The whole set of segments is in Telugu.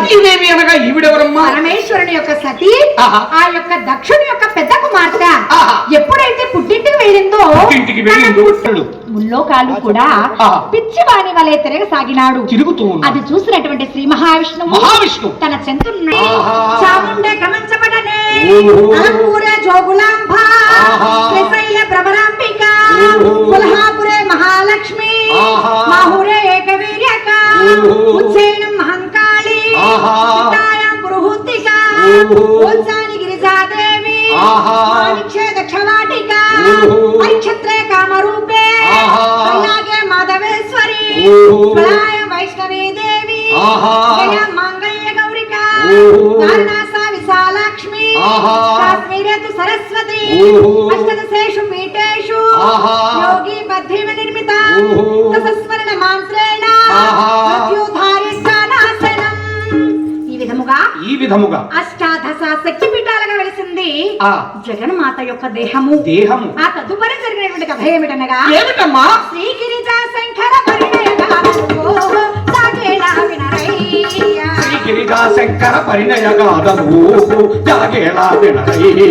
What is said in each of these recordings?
సతీదేవి అనగా ఈవిడెవరమ్మా? పరమేశ్వరుని యొక్క సతి. ఆ యొక్క దక్షుని యొక్క పెద్ద కుమార్తె. ఎప్పుడైతే పుట్టింటికి వెళ్ళిందో ఇంటికి వెళ్ళిందో. ముల్లోకాలు కూడా ఆహా. పిచ్చివాణి వలె తిరగసాగినాడు. తిరుగుతూ అది చూసినటువంటి శ్రీ మహావిష్ణువు మహావిష్ణు తన చెంతున్న. చాముండే. అలంపూరే జోగులాంబ భ్రమరాంబిక. కాశ్మీరే తు సరస్వతి. అష్టదశేషు పీఠేషు. ఆహా. యోగి బద్ధివ నిర్మిత. మంత్రేణ. ఈ విధముగా ఈ విధముగా. అష్టాదశ శక్తి పీఠాలుగా వెలిసింది. జగన్మాత యొక్క దేహము. దేహము. ఆ తదుపరి జరిగినటువంటి కథ ఏమిటనగా ఏమిటమ్మా? శ్రీగిరిజా ಕರ ಪರಿಣಯ ಗಾದನು ಜಾಗೇಳ ಬೆಳಗೈ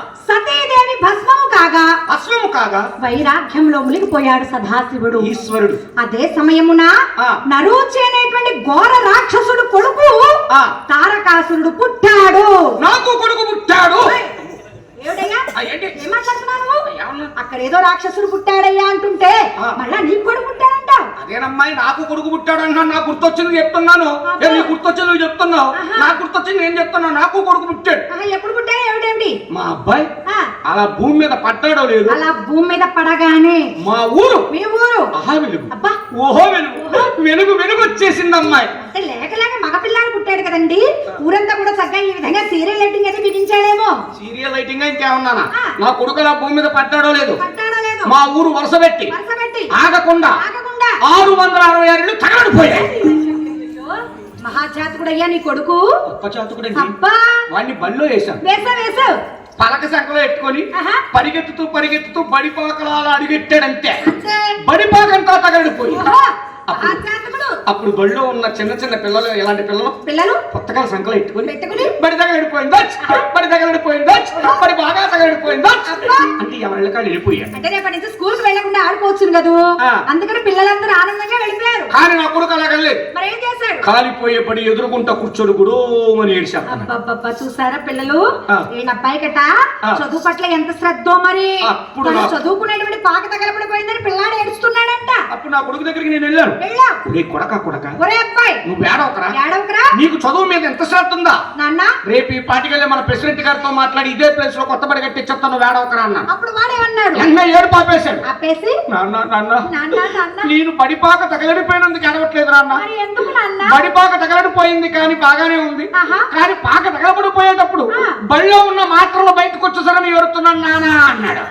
సతీదేవి భస్మము కాగా అశ్వము కాగా వైరాగ్యంలో మునిగిపోయాడు సదాశివుడు. ఈశ్వరుడు. అదే సమయమున. నరూచి అనేటువంటి ఘోర రాక్షసుడు కొడుకు. తారకాసురుడు పుట్టాడు. నాకు కొడుకు పుట్టాడు. ఏమిటయ్యా? ఏం మాట్లాడుతున్నావు? అక్కడ ఏదో రాక్షసుడు పుట్టాడయ్యా అంటుంటే. మళ్ళా నీకు కూడా పుట్టాడంటావు అదేనమ్మాయి నాకు కొడుకు పుట్టాడు అంటున్నాను నాకు గుర్తొచ్చింది చెప్తున్నాను. నీకు గుర్తొచ్చింది నువ్వు చెప్తున్నావు. నాకు గుర్తొచ్చింది నేను చెప్తున్నాను నాకు కొడుకు పుట్టాడు. ఎప్పుడు పుట్టాడు? ఏమిటేమిటి మా అబ్బాయి అలా భూమి మీద పట్టాడో లేదు? అలా భూమి మీద పడగానే మా ఊరు? మీ ఊరు? ఆహా వెలుగు. అబ్బా. ఓహో వెలుగు. వెలుగు వెలుగు వచ్చేసింది అమ్మాయి లేక లేక మగపిల్లాడు పుట్టాడు కదండి. ఊరంతా కూడా చక్కగా ఈ విధంగా సీరియల్ ఎట్టింగ్ అయితే బిగించాడేమో. Serial lighting ఇంకేమన్నానా. నా కొడుకు అలా భూమి మీద పట్టాడో లేదు? మా ఊరు వరుస పెట్టి ఆగకుండా ఆగకుండా. ఆరు వందల అరవై ఆరు తగలడిపోయాయి మహాజాతకుడు అయ్యా నీ కొడుకు. వాడిని వేశాను. వేసా వేసావు పలక సంకలో ఎట్టుకొని ఆహా. పరిగెత్తుతూ పరిగెత్తుతూ బడిపాకలా అలా అడిగెట్టాడంతే బడిపాకంతా తగలడిపోయి అప్పుడు బడిలో ఉన్న చిన్న చిన్న పిల్లలు ఎలాంటి పిల్లలు? పిల్లలు? పుస్తకాల సంకలో ఎట్టుకొని పెట్టుకుని. బడి తగలడిపోయింది దచ్! బడి బాగా! అబ్బా. అంటే ఎవరి కాళ్ళు వెళ్ళిపోయాడు అంటే రేపటి నుంచి స్కూల్కి వెళ్ళకుండా ఆడుకోవచ్చు కదూ. అందుకని పిల్లలందరూ ఆనందంగా వెళ్ళిపోయారు. కానీ నా కొడుకు అలాగలేదు మరి ఏం చేశాడు? కాలిపోయే పడి ఎదురుకుంటా కూర్చొని గుడోమని ఏడిశాను అబ్బబ్బబ్బా చూసారా పిల్లలు? అబ్బాయి కట. చదువు పట్ల ఎంత శ్రద్ధో మరి? అప్పుడు చదువుకునేటువంటి పాక తగలబడిపోయిందని పిల్లాడు ఏడుస్తున్నాడంట. అప్పుడు నా కొడుకు దగ్గరికి నేను వెళ్ళాను. ఒరే కొడక కొడక. నువ్వు ఏడవకరా? ఏడవకరా? నీకు చదువు మీద ఎంత శ్రద్ధ ఉందా? నాన్న. రేపు ఈ పాటికెళ్ళి మన ప్రెసిడెంట్ గారితో మాట్లాడి ఇదే ప్లేస్లో కొత్త బడి కట్టించేస్తాను వేడవకరా అన్నాను అప్పుడు వాడేమన్నాడు? వెంటనే ఏడు పాపేశాడు నేను బడిపాక తగలడిపోయినందుకు ఏడవట్లేదు నాన్న. బడిపాక తగలడిపోయింది కానీ బాగానే ఉంది. కానీ పాక తగలబడిపోయేటప్పుడు. బడిలో ఉన్న మాత్రలు బయటకు వచ్చేసరని ఎవరుతున్నాను నాన్న అన్నాడు.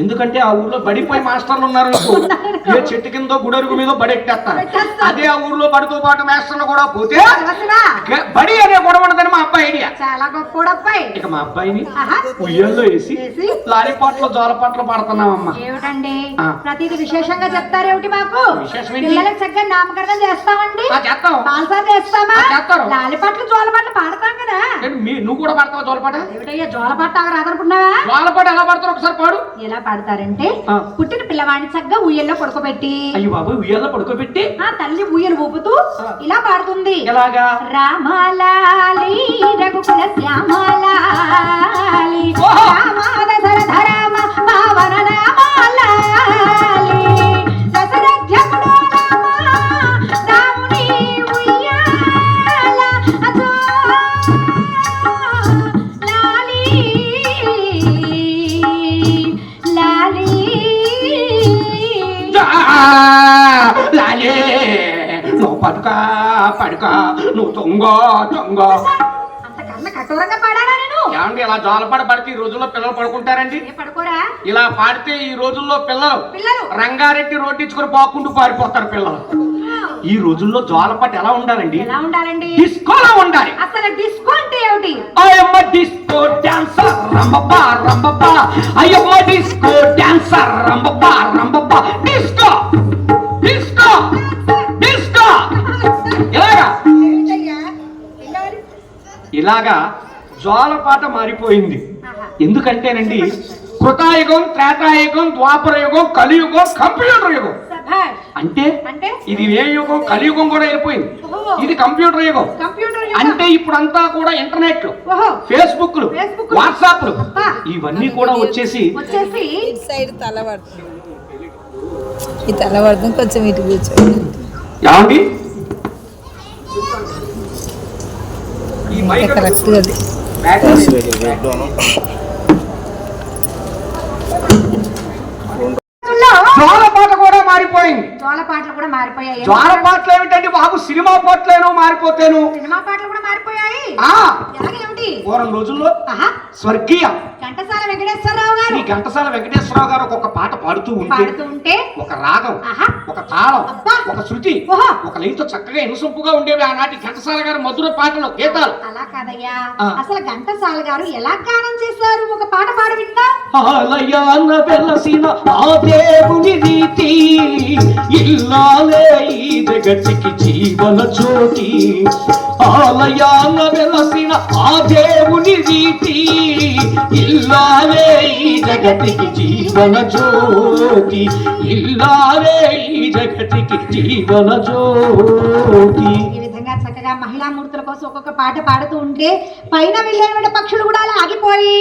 ఎందుకంటే ఆ ఊర్లో బడిపోయి మాస్టర్లు ఉన్నారు. ఏ చెట్టు కింద గుడరుగు మీద బడెట్టేస్తారు. అదే ఆ ఊర్లో బడితో పాటు మాస్టర్లు కూడా పోతే బడి అనే గొడవ ఉండదని మా అబ్బాయి ఐడియా. చాలా గొప్పోడు అబ్బాయి. ఇక మా అబ్బాయిని ఉయ్యల్లో వేసి వేసి. లాలిపాట్లో జోలపాట్లో పడుతున్నామమ్మా. ఏమిటండి. ప్రతిది విశేషంగా చెప్తారేమిటి మాకు? పిల్లలకు చక్కగా నామకరణం చేస్తామండి. చేస్తాం. చేస్తామా? చేస్తారు. లాలిపట్లు జోలపట్లు పాడతాం కదా. నువ్వు కూడా పడతావా జోలపాట ఏమిటయ్యా జోలపట్టు ఆధారపడినావా జోలపాట ఎలా పడతారు ఒకసారి పాడు ఎలా పాడతారంటే. పుట్టిన పిల్లవాడిని చక్కగా ఉయ్యల్లో పడుకోబెట్టి అయ్యి బాబు ఉయ్యాల పడుకోబెట్టి ఆ తల్లి ఉయ్యలు ఊపుతూ. ఇలా పాడుతుంది ఎలాగా రామలాలి రఘుకుల శ్యామలాలి. రామాదశరథ తొంగ తొంగ అంతకన్నా కఠోరంగా పాడానా నేను? ఏమండి ఇలా జోలపాట పడితే ఈ రోజుల్లో పిల్లలు పడుకుంటారండి? ఏ పడుకోరా? ఇలా పాడితే ఈ రోజుల్లో పిల్లలు పిల్లలు? రంగారెడ్డి రోడ్డించుకుని పోకుండా పారిపోతారు పిల్లలు. ఈ రోజుల్లో జోలపాట ఎలా ఉండాలండి? ఎలా ఉండాలండి? డిస్కోలా ఉండాలి. అసలు డిస్కో అంటే ఏమిటి? అయ్యమ్మ డిస్కో డాన్సర్ రంబప్ప రంబప్ప అయ్యమ్మ డిస్కో డాన్సర్ రంబప్ప రంబప్ప డిస్కో ఇలాగా జోలపాట మారిపోయింది. ఎందుకంటేనండి కృతాయుగం త్రేతాయుగం ద్వాపర యుగం కలియుగం కంప్యూటర్ యుగం. అంటే అంటే ఇది ఏ యుగం కలియుగం కూడా వెళ్ళిపోయింది. ఇది కంప్యూటర్ యుగం కంప్యూటర్ యుగం. అంటే ఇప్పుడంతా కూడా ఇంటర్నెట్ ఓహో ఫేస్బుక్లు ఫేస్బుక్లు. వాట్సాప్లు అబ్బా. ఇవన్నీ కూడా వచ్చేసి సైడ్ ఈ తల పడుతుంది కొంచెం ఇటు కూర్చోండి ఏమండి కరెక్ట్గా అది. రోజుల్లో జోల పాట కూడా మారిపోయింది జోల పాటలు కూడా మారిపోయాయి. జోల పాటలు ఏమిటండి బాబు? సినిమా పాటలేను మారిపోతేను? సినిమా పాటలు కూడా మారిపోయాయి. ఆ. ఎలాగేమిటి? పూర్వం రోజుల్లో స్వర్గీయ ఘంటసాల వెంకటేశ్వరరావు గారు. శ్రీ ఘంటసాల వెంకటేశ్వరరావు గారు ఒక పాట పాడుతూ ఉంటే పాడుతూ ఉంటే ఒక రాగం ఒక తాళం. ఒక శృతి. ఒక లైతో చక్కగా ఇనుసొంపుగా ఉండేవి ఆనాటి ఘంటసాల గారి మధుర పాటలు గీతాలు. అలా కాదయ్యా. అసలు ఘంటసాల గారు ఎలా గానం చేశారు? ఒక పాట పాడి విన్నా ఆలయాన వెలసిన ఆ దేవుని రీతి ఇల్లాలే ఈ జగతికి జీవన జ్యోతి. ఆలయాల వెలసిన ఆ దేవుని రీతి ఇల్లాలే ఈ జగతికి జీవన జ్యోతి. ఇల్లాలే ఈ జగతికి జీవన జ్యోతి. విధంగా చక్కగా మహిళా మూర్తుల కోసం ఒక్కొక్క పాట పాడుతూ ఉంటే పైన వెళ్ళేవిట పక్షులు కూడా అలా ఆగిపోయి.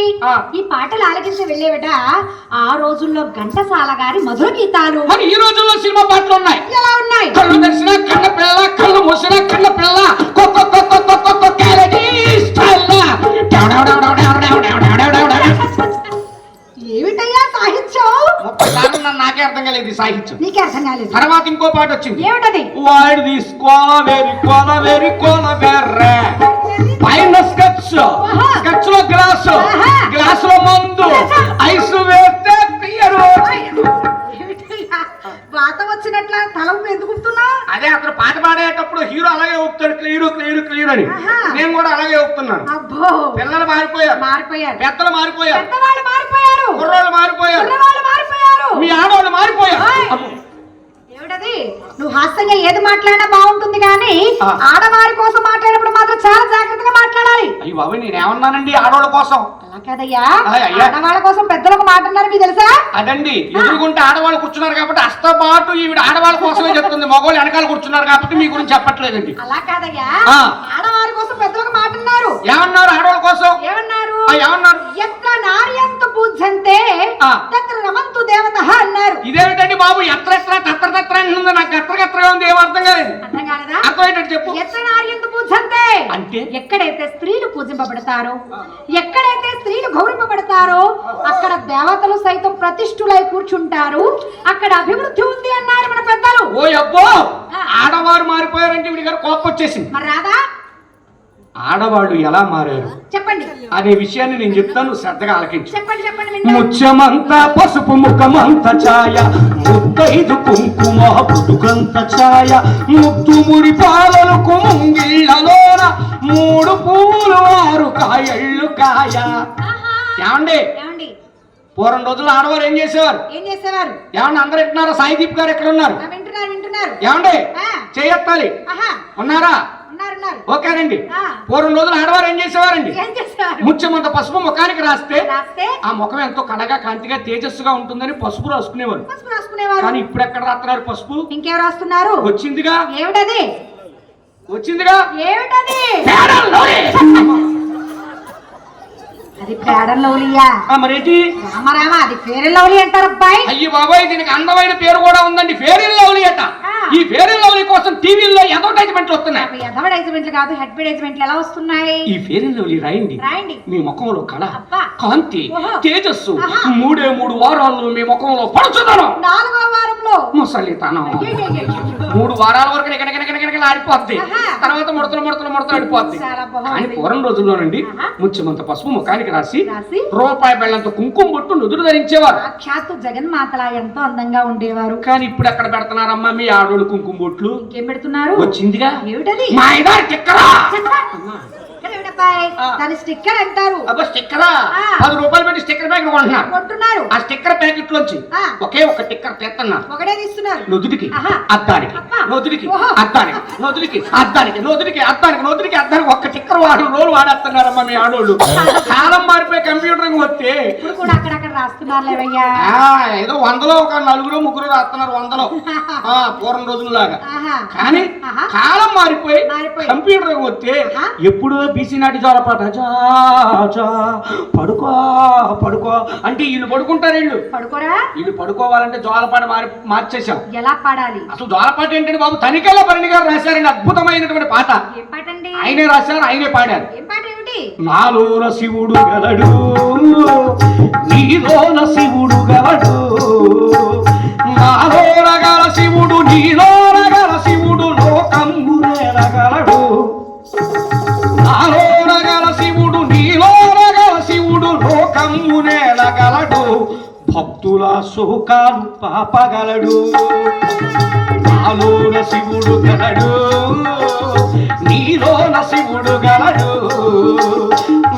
ఈ పాటలు ఆలకించి వెళ్ళేవిట ఆ రోజుల్లో ఘంటసాల గారి మధుర గీతాలు. మరి ఈ రోజుల్లో సినిమా పాటలు ఉన్నాయి. ఎలా ఉన్నాయి? కళ్ళు తెరిచిన కన్న పిల్ల కళ్ళు మూసిన కన్న పిల్ల నాకే అర్థం కాలేదు సాహిత్యం. నీకే అర్థం కాలేదు. తర్వాత ఇంకో పాట వచ్చింది. ఏమిటది? వాడు తీసుకోల వెరి కోల వెరి కోల వెర్రే పైన స్కెచ్ స్కెచ్లో గ్లాస్లో మందు. ఐస్ వేస్తే పియరు ఏమిటయ్యా వాత వచ్చినట్ల తల ఎందుకు ఊపుతున్నా? అదే అతను పాట పాడేటప్పుడు హీరో అలాగే ఊపుతాడు క్లియర్ క్లియర్ క్లియర్ అని. నేను కూడా అలాగే ఊపుతున్నాను. అబ్బో. పిల్లలు మారిపోయారు. మారిపోయారు. పెద్దలు మారిపోయారు. పెద్దవాళ్ళు మారిపోయారు. కుర్రోళ్ళు మారిపోయారు. మారిపోయారు. మీ ఆడవాళ్ళు మారిపోయారు. నువ్వు హాస్యంగా ఏది మాట్లాడినా బాగుంటుంది కానీ. ఆడవారి కోసం మాట్లాడేటప్పుడు మాత్రం చాలా జాగ్రత్తగా మాట్లాడాలి. అయ్యి బాబు నేనేమన్నానండి? ఆడవాళ్ళ కోసం. అలా కాదయ్యా. ఆయ్ అయ్యా. ఆడవాళ్ళ కోసం పెద్దలు ఒక మాట అన్నారు మీకు తెలుసా? అదండి. ఎదురుగుంటే ఆడవాళ్ళు కూర్చున్నారు కాబట్టి అస్తపాటు ఈవిడ ఆడవాళ్ళ కోసమే చెప్తుంది. మగవాళ్ళు వెనకాల కూర్చున్నారు కాబట్టి మీ గురించి చెప్పట్లేదండి. అలా కాదయ్యా. ఆడవారి కోసం పెద్దలు ఒక మాట అన్నారు. ఏమన్నారు ఆడవాళ్ళ కోసం? ఏమన్నారు? ఏమన్నారు? ఎక్క నార్యంత పూజంతే. తత్ర రమంతు దేవత అన్నారు. ఇదేమిటండి బాబు ఎత్ర ఎత్ర తత్ర తత్ర అంటుంది నాకు గత్ర గత్రగా ఉంది ఏం అర్థం కాలేదు. అర్థం కాలేదా? అర్థమయ్యేటట్టు చెప్పు. ఎత్ర నార్యంత పూజంతే అంటే? ఎక్కడైతే స్త్రీలు పూజింపబడతారో ఎక్కడైతే స్త్రీలు గౌరవింపబడతారో అక్కడ దేవతలు సైతం ప్రతిష్ఠులై కూర్చుంటారు. అక్కడ అభివృద్ధి ఉంది అన్నారు మన పెద్దలు. ఓ అబ్బో ఆడవారు మారిపోయారంటే వీడి గారు కోపం వచ్చేసింది. మరి రాదా? ఆడవాళ్ళు ఎలా మారారు? చెప్పండి. అనే విషయాన్ని నేను చెప్తాను శ్రద్ధగా ఆలకించు. చెప్పండి చెప్పండి. ముత్యమంతా పసుపు ముఖమంత ఛాయ ముద్దైదు కుంకుమ పుట్టుకంత ఛాయ ముద్దు ముడి పాలలు కుముంగిళ్ళలోన మూడు పువ్వులు ఆరు కాయళ్ళు కాయ. ఏమండి? పూర్వం రోజులు ఆడవారు ఏం చేసేవారు? ఏం చేసేవారు? ఏమన్నా అందరు వింటున్నారా? సాయిదీప్ గారు ఎక్కడ ఉన్నారు వింటున్నారు వింటున్నారు. ఏమండి. చేయెత్తాలి ఉన్నారు? ఓకేనండి. పూర్వం రోజులు ఆడవారు ఏం చేసేవారండి? ముత్యమంత పసుపు ముఖానికి రాస్తే ఆ ముఖం ఎంతో కళగా కాంతిగా తేజస్సుగా ఉంటుందని పసుపు రాసుకునేవారు. కానీ ఇప్పుడు ఎక్కడ రాస్తున్నారు పసుపు? ఇంకెవరు రాస్తున్నారు? వచ్చిందిగా? ఏమిటది? వచ్చిందిగా? ఏమిటది. అది పేడన్ లవ్లియా? ఆ, మరేంటి? రామరామ అది ఫేర్ లవ్లీ అంటారు అబ్బాయి. అయ్యి బాబాయ్ దీనికి అందమైన పేరు కూడా ఉందండి. ఫేర్ ఇన్ లవ్లీ అట. ఈ ఫేర్ ఇన్ లవ్లీ కోసం టీవీల్లో అడ్వర్టైజ్మెంట్లు వస్తున్నాయి. అడ్వర్టైజ్మెంట్లు కాదు అడ్వర్టైజ్మెంట్లు ఎలా వస్తున్నాయి? ఈ ఫేర్ ఇన్ లవ్లీ రాయండి. రాయండి. మీ ముఖంలో కళ. కాంతి. తేజస్సు. మూడే మూడు వారాల్లో మీ ముఖంలో పడుచుదనం నాలుగో వారంలో ముసలితనం. మూడు వారాల వరకు ఆడిపోద్ది. తర్వాత ముడతలు ముడతలు ముడతలు ఆడిపోద్ది. కానీ పూర్వం రోజుల్లోనండి. ముత్యమంత పసుపు ముఖానికి రాసి రాసి రూపాయి బెల్లంతో కుంకుమ బొట్టు నుదురు ధరించేవారు. సాక్షాత్తు జగన్మాతలా ఎంతో అందంగా ఉండేవారు. కానీ ఇప్పుడు ఎక్కడ పెడుతున్నారమ్మా మీ ఆడోళ్ళు కుంకుమ బొట్లు? ఇంకేం పెడుతున్నారు? వచ్చిందిగా? ఏమిటది? మా ఇదారు ఏమిటబ్బాయి? ఆ. దాని స్టిక్కర్ అంటారు అబ్బా స్టిక్కరా. పది రూపాయలు పెట్టి స్టిక్కర్ ప్యాకెట్ కొంటున్నారు కొంటున్నారు ఆ స్టిక్కర్ ప్యాకెట్ లోంచి. ఒకే ఒక స్టిక్కర్ తెస్తున్నారు ఒకటే తీస్తున్నారు నుదుటికి. అద్దానికి. నొదుటికి. అద్దానికి నొదుటికి అద్దానికి నొదుటికి అద్దానికి నొదుటికి అద్దానికి ఒక్క టిక్కర్ వారం రోజులు వాడేస్తున్నారమ్మా మీ ఆడోళ్ళు కాలం మారిపోయి కంప్యూటర్ వస్తే ఇప్పుడు కూడా అక్కడక్కడ రాస్తున్నారు లేవయ్యా ఆ, ఏదో వందలో ఒక నలుగురు ముగ్గురు రాస్తున్నారు వందలో పూర్వం రోజుల్లాగా. కానీ. కాలం మారిపోయి. కంప్యూటర్ వస్తే. ఎప్పుడో బీసీ నాటి జోలపాట జా జా పడుకో పడుకో. అంటే వీళ్ళు పడుకుంటారు వీళ్ళు. పడుకోరా? వీళ్ళు పడుకోవాలంటే జోలపాట మారి మార్చేశాం. ఎలా పాడాలి? అసలు జోలపాట ఏంటంటే బాబు? తనికెళ్ళ భరణి గారు రాశారండి అద్భుతమైనటువంటి పాట. ఆయనే రాశారు ఆయనే పాడారు. నాలోన శివుడు గలడు నీలోన శివుడు గలడు. నాలోన గల శివుడు నీలోన గల శివుడు లోకంబురేలగలడు నాలోన శివుడు లోకంబునేలగలడు భక్తుల సుఖాలు పాపగలడు. నాలోన శివుడు గలడు నీలోన శివుడు గలడు.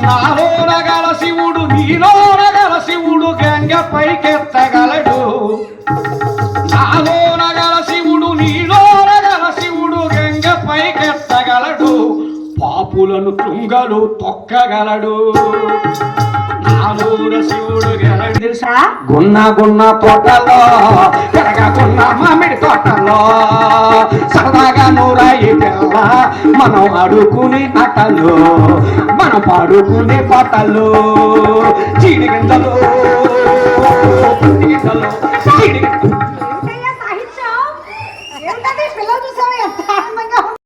నాలోన గల శివుడు నీలోన గల శివుడు గంగ పైకెత్తగలడు. నాలోన గల శివుడు నీలోన గల శివుడు గంగ పైకెత్తగలడు. పాపులను తుంగలు తొక్కగలడు. తెలుసా గున్న గున్న తోటలో పెరగకున్న మామిడి తోటలో సరదాగా నూరాయి పిల్ల మనం ఆడుకునే ఆటలు మనం పాడుకునే పాటలు చీడి గింజలు పత్తి గింజలు చీడి.